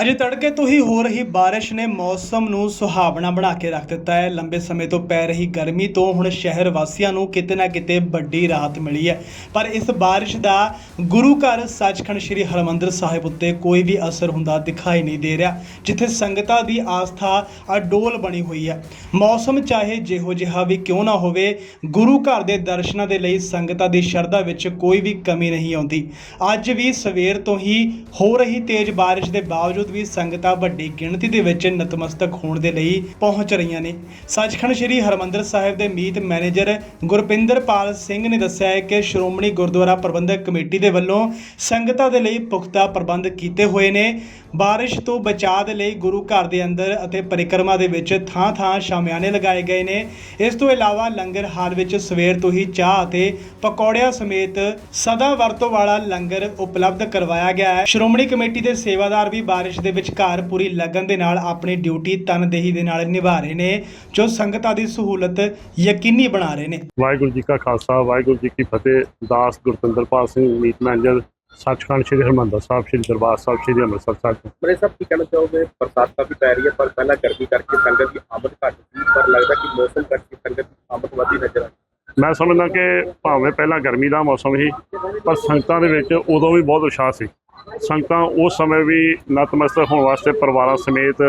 ਅਜੇ ਤੜਕੇ ਤੋਂ ਹੀ ਹੋ ਰਹੀ ਬਾਰਿਸ਼ ਨੇ ਮੌਸਮ ਨੂੰ ਸੁਹਾਵਣਾ ਬਣਾ ਕੇ ਰੱਖ ਦਿੱਤਾ ਹੈ। ਲੰਬੇ ਸਮੇਂ ਤੋਂ ਪੈ ਰਹੀ ਗਰਮੀ ਤੋਂ ਹੁਣ ਸ਼ਹਿਰ ਵਾਸੀਆਂ ਨੂੰ ਕਿਤੇ ਨਾ ਕਿਤੇ ਵੱਡੀ ਰਾਹਤ ਮਿਲੀ ਹੈ। ਪਰ ਇਸ ਬਾਰਿਸ਼ ਦਾ ਗੁਰੂ ਘਰ ਸੱਚਖੰਡ ਸ੍ਰੀ ਹਰਮੰਦਰ ਸਾਹਿਬ ਉੱਤੇ ਕੋਈ ਵੀ ਅਸਰ ਹੁੰਦਾ ਦਿਖਾਈ ਨਹੀਂ ਦੇ ਰਿਹਾ, ਜਿੱਥੇ ਸੰਗਤਾਂ ਦੀ ਆਸਥਾ ਅਡੋਲ ਬਣੀ ਹੋਈ ਹੈ। ਮੌਸਮ ਚਾਹੇ ਜਿਹੋ ਜਿਹਾ ਵੀ ਕਿਉਂ ਨਾ ਹੋਵੇ, ਗੁਰੂ ਘਰ ਦੇ ਦਰਸ਼ਨਾਂ ਦੇ ਲਈ ਸੰਗਤਾਂ ਦੀ ਸ਼ਰਧਾ ਵਿੱਚ ਕੋਈ ਵੀ ਕਮੀ ਨਹੀਂ ਆਉਂਦੀ। ਅੱਜ ਵੀ ਸਵੇਰ ਤੋਂ ਹੀ ਹੋ ਰਹੀ ਤੇਜ਼ ਬਾਰਿਸ਼ ਦੇ ਬਾਵਜੂਦ ਵੀ ਸੰਗਤਾਂ ਵੱਡੀ ਗਿਣਤੀ ਦੇ ਵਿੱਚ ਨਤਮਸਤਕ ਹੋਣ ਦੇ ਲਈ ਪਹੁੰਚ ਰਹੀਆਂ ਨੇ। ਸੱਚਖੰਡ ਸ੍ਰੀ ਹਰਮੰਦਰ ਸਾਹਿਬ ਦੇ ਮੀਤ ਮੈਨੇਜਰ ਗੁਰਪਿੰਦਰਪਾਲ ਸਿੰਘ ਨੇ ਦੱਸਿਆ ਹੈ ਕਿ ਸ਼੍ਰੋਮਣੀ ਗੁਰਦੁਆਰਾ ਪ੍ਰਬੰਧਕ ਕਮੇਟੀ ਦੇ ਵੱਲੋਂ ਸੰਗਤਾਂ ਦੇ ਲਈ ਪੁਖਤਾ ਪ੍ਰਬੰਧ ਕੀਤੇ ਹੋਏ ਨੇ। ਬਾਰਿਸ਼ ਤੋਂ ਬਚਾਅ ਦੇ ਲਈ ਗੁਰੂ ਘਰ ਦੇ ਅੰਦਰ ਅਤੇ ਪਰਿਕਰਮਾ ਦੇ ਵਿੱਚ ਥਾਂ-ਥਾਂ ਸ਼ਾਮਿਆਨੇ ਲਗਾਏ ਗਏ ਨੇ। ਇਸ ਤੋਂ ਇਲਾਵਾ ਲੰਗਰ ਹਾਲ ਵਿੱਚ ਸਵੇਰ ਤੋਂ ਹੀ ਚਾਹ ਅਤੇ ਪਕੌੜਿਆਂ ਸਮੇਤ ਸਦਾ ਵਰਤੋਂ ਵਾਲਾ ਲੰਗਰ ਉਪਲਬਧ ਕਰਵਾਇਆ ਗਿਆ ਹੈ। ਸ਼੍ਰੋਮਣੀ ਕਮੇਟੀ ਦੇ ਸੇਵਾਦਾਰ ਵੀ ਬਾਰਿਸ਼ ਦੇ ਵਿਚਕਾਰ ਪੂਰੀ ਲਗਨ ਦੇ ਨਾਲ ਆਪਣੀ ਡਿਊਟੀ ਤਨਦੇਹੀ ਦੇ ਨਾਲ ਨਿਭਾ ਰਹੇ ਨੇ ਜੋ ਸੰਗਤਾਂ ਦੀ ਸਹੂਲਤ ਯਕੀਨੀ ਬਣਾ ਰਹੇ ਨੇ। ਵਾਹਿਗੁਰੂ ਜੀ ਕਾ ਖਾਲਸਾ ਵਾਹਿਗੁਰੂ ਜੀ ਕੀ ਫਤਿਹ। ਦਾਸ ਗੁਰਤਿੰਦਰਪਾਲ ਸਿੰਘ ਮੀਤ ਮੈਨੇਜਰ ਸੱਚਖੰਡ ਸ੍ਰੀ ਹਰਿਮੰਦਰ ਸਾਹਿਬ ਸ੍ਰੀ ਦਰਬਾਰ ਸਾਹਿਬ ਸ੍ਰੀ ਅੰਮ੍ਰਿਤਸਰ ਸਾਹਿਬ। ਮੇਰੇ ਸਾਹਿਬ ਕੀ ਕਹਿਣਾ ਚਾਹੋਗੇ? ਬਰਸਾਤਾਂ ਵੀ ਪੈ ਰਹੀ ਹੈ ਪਰ ਪਹਿਲਾਂ ਗਰਮੀ ਕਰਕੇ ਸੰਗਤ ਦੀ ਆਮਦ ਘੱਟ ਸੀ ਪਰ ਲੱਗਦਾ ਕਿ ਮੌਸਮ ਕਰਕੇ ਸੰਗਤ ਦੀ ਆਮਦ ਵਧੀ ਨਜ਼ਰ ਆਈ ਮੈਂ ਸਮਝਦਾ ਕਿ ਭਾਵੇਂ ਪਹਿਲਾਂ ਗਰਮੀ ਦਾ ਮੌਸਮ ਸੀ ਪਰ ਸੰਗਤਾਂ ਦੇ ਵਿੱਚ ਉਦੋਂ ਵੀ ਬਹੁਤ ਉਤਸ਼ਾਹ ਸੀ। ਸੰਗਤਾਂ ਉਸ ਸਮੇਂ ਵੀ ਨਤਮਸਤਕ ਹੋਣ ਵਾਸਤੇ ਪਰਿਵਾਰਾਂ ਸਮੇਤ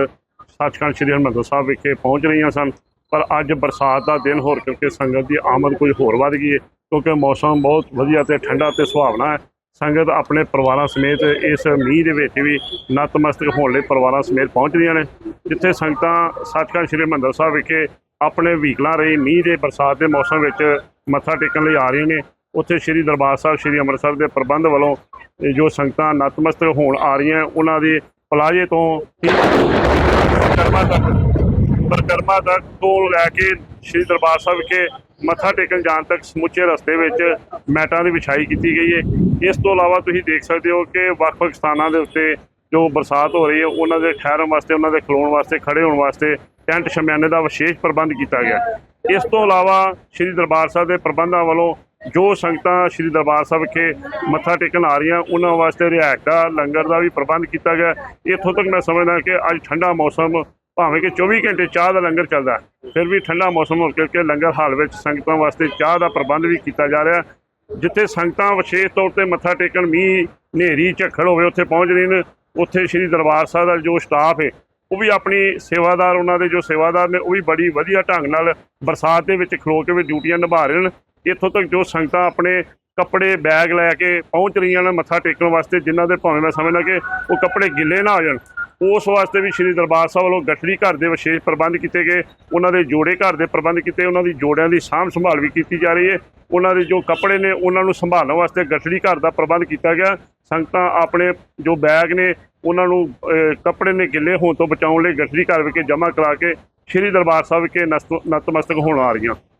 ਸੱਚਖੰਡ ਸ੍ਰੀ ਹਰਿਮੰਦਰ ਸਾਹਿਬ ਵਿਖੇ ਪਹੁੰਚ ਰਹੀਆਂ ਸਨ। ਪਰ ਅੱਜ ਬਰਸਾਤ ਦਾ ਦਿਨ ਹੋਰ ਕਰਕੇ ਸੰਗਤ ਦੀ ਆਮਦ ਕੁਝ ਹੋਰ ਵੱਧ ਗਈ ਹੈ, ਕਿਉਂਕਿ ਮੌਸਮ ਬਹੁਤ ਵਧੀਆ ਤੇ ਠੰਡਾ ਤੇ ਸੁਹਾਵਣਾ ਹੈ। ਸੰਗਤ ਆਪਣੇ ਪਰਿਵਾਰਾਂ ਸਮੇਤ ਇਸ ਮੀਂਹ ਦੇ ਵਿੱਚ ਵੀ ਨਤਮਸਤਕ ਹੋਣ ਲਈ ਪਰਿਵਾਰਾਂ ਸਮੇਤ ਪਹੁੰਚ ਰਹੀਆਂ ਨੇ, ਜਿੱਥੇ ਸੰਗਤਾਂ ਸੱਚਖੰਡ ਸ੍ਰੀ ਹਰਿਮੰਦਰ ਸਾਹਿਬ ਵਿਖੇ ਆਪਣੇ ਵਹੀਕਲਾਂ ਰਹੀ ਮੀਂਹ ਦੇ ਬਰਸਾਤ ਦੇ ਮੌਸਮ ਵਿੱਚ ਮੱਥਾ ਟੇਕਣ ਲਈ ਆ ਰਹੀਆਂ ਨੇ। ਉੱਥੇ ਸ੍ਰੀ ਦਰਬਾਰ ਸਾਹਿਬ, ਸ੍ਰੀ ਅੰਮ੍ਰਿਤਸਰ ਦੇ ਪ੍ਰਬੰਧ ਵੱਲੋਂ ਜੋ ਸੰਗਤਾਂ ਨਤਮਸਤਕ ਹੋਣ ਆ ਰਹੀਆਂ, ਉਹਨਾਂ ਦੇ ਪਲਾਜੇ ਤੋਂ ਪਰਿਕਰਮਾ ਤੱਕ ਪਰਿਕਰਮਾ ਤੱਕ ਤੋਂ ਲੈ ਕੇ ਸ੍ਰੀ ਦਰਬਾਰ ਸਾਹਿਬ ਵਿਖੇ ਮੱਥਾ ਟੇਕਣ ਜਾਣ ਤੱਕ ਸਮੁੱਚੇ ਰਸਤੇ ਵਿੱਚ ਮੈਟਾਂ ਦੀ ਵਿਛਾਈ ਕੀਤੀ ਗਈ ਹੈ। ਇਸ ਤੋਂ ਇਲਾਵਾ ਤੁਸੀਂ ਦੇਖ ਸਕਦੇ ਹੋ ਕਿ ਵੱਖ-ਵੱਖ ਸਥਾਨਾਂ ਦੇ ਉੱਤੇ ਜੋ ਬਰਸਾਤ ਹੋ ਰਹੀ ਹੈ, ਉਹਨਾਂ ਦੇ ਠਹਿਰਨ ਵਾਸਤੇ, ਉਹਨਾਂ ਦੇ ਖਲੋਣ ਵਾਸਤੇ, ਖੜੇ ਹੋਣ ਵਾਸਤੇ ਟੈਂਟ ਸ਼ਮਿਆਨੇ ਦਾ ਵਿਸ਼ੇਸ਼ ਪ੍ਰਬੰਧ ਕੀਤਾ ਗਿਆ। ਇਸ ਤੋਂ ਇਲਾਵਾ ਸ੍ਰੀ ਦਰਬਾਰ ਸਾਹਿਬ ਦੇ ਪ੍ਰਬੰਧਾਂ ਵੱਲੋਂ ਜੋ ਸੰਗਤਾਂ ਸ੍ਰੀ ਦਰਬਾਰ ਸਾਹਿਬ ਵਿਖੇ ਮੱਥਾ ਟੇਕਣ ਆ ਰਹੀਆਂ, ਉਹਨਾਂ ਵਾਸਤੇ ਰਿਹਾਇਸ਼ ਦਾ, ਲੰਗਰ ਦਾ ਵੀ ਪ੍ਰਬੰਧ ਕੀਤਾ ਗਿਆ ਇੱਥੋਂ ਤੱਕ ਮੈਂ ਸਮਝਦਾ ਕਿ ਅੱਜ ਠੰਡਾ ਮੌਸਮ, ਭਾਵੇਂ ਕਿ 24 ਘੰਟੇ ਚਾਹ ਦਾ ਲੰਗਰ ਚੱਲਦਾ ਫਿਰ ਵੀ ਠੰਡਾ ਮੌਸਮ ਹੋ ਕਰਕੇ ਲੰਗਰ ਹਾਲ ਵਿੱਚ ਸੰਗਤਾਂ ਵਾਸਤੇ ਚਾਹ ਦਾ ਪ੍ਰਬੰਧ ਵੀ ਕੀਤਾ ਜਾ ਰਿਹਾ ਜਿੱਥੇ ਸੰਗਤਾਂ ਵਿਸ਼ੇਸ਼ ਤੌਰ ਤੇ ਮੱਥਾ ਟੇਕਣ, ਮੀਂਹ, ਹਨੇਰੀ, ਝੱਖੜ ਹੋਵੇ, ਉੱਥੇ ਪਹੁੰਚ ਰਹੇ ਨੇ, ਉੱਥੇ ਸ੍ਰੀ ਦਰਬਾਰ ਸਾਹਿਬ ਦਾ ਜੋ ਸਟਾਫ ਹੈ, ਉਹ ਵੀ ਆਪਣੀ ਸੇਵਾਦਾਰ, ਉਹਨਾਂ ਦੇ ਜੋ ਸੇਵਾਦਾਰ ਨੇ, ਉਹ ਵੀ ਬੜੀ ਵਧੀਆ ਢੰਗ ਨਾਲ ਬਰਸਾਤ ਦੇ ਵਿੱਚ ਖਲੋ ਕੇ ਵੀ ਡਿਊਟੀਆਂ ਨਿਭਾ ਰਹੇ ਨੇ। ਇੱਥੋਂ ਤੱਕ ਜੋ ਸੰਗਤਾਂ ਆਪਣੇ ਕੱਪੜੇ, ਬੈਗ ਲੈ ਕੇ ਪਹੁੰਚ ਰਹੀਆਂ ਨੇ ਮੱਥਾ ਟੇਕਣ ਵਾਸਤੇ, ਜਿਨ੍ਹਾਂ ਦੇ ਭਾਵੇਂ ਮੈਂ ਸਮਝਦਾ ਕਿ ਉਹ ਕੱਪੜੇ ਗਿੱਲੇ ਨਾ ਹੋ ਜਾਣ, ਉਸ ਵਾਸਤੇ ਵੀ ਸ੍ਰੀ ਦਰਬਾਰ ਸਾਹਿਬ ਵੱਲੋਂ ਗੱਠੜੀ ਘਰ ਦੇ ਵਿਸ਼ੇਸ਼ ਪ੍ਰਬੰਧ ਕੀਤੇ ਗਏ, ਉਹਨਾਂ ਦੇ ਜੋੜੇ ਘਰ ਦੇ ਪ੍ਰਬੰਧ ਕੀਤੇ, ਉਹਨਾਂ ਦੀ ਜੋੜਿਆਂ ਦੀ ਸਾਂਭ ਸੰਭਾਲ ਵੀ ਕੀਤੀ ਜਾ ਰਹੀ ਹੈ, ਉਹਨਾਂ ਦੇ ਜੋ ਕੱਪੜੇ ਨੇ, ਉਹਨਾਂ ਨੂੰ ਸੰਭਾਲਣ ਵਾਸਤੇ ਗੱਠੜੀ ਘਰ ਦਾ ਪ੍ਰਬੰਧ ਕੀਤਾ ਗਿਆ, ਸੰਗਤਾਂ ਆਪਣੇ ਜੋ ਬੈਗ ਨੇ, ਉਹਨਾਂ ਨੂੰ ਕੱਪੜੇ ਨੇ ਗਿੱਲੇ ਹੋਣ ਤੋਂ ਬਚਾਉਣ ਲਈ ਗੱਠੜੀ ਘਰ ਵਿਖੇ ਜਮ੍ਹਾਂ ਕਰਾ ਕੇ ਸ੍ਰੀ ਦਰਬਾਰ ਸਾਹਿਬ ਵਿਖੇ ਨਸਤ- ਨਤਮਸਤਕ ਹੋਣ ਆ ਰਹੀਆਂ।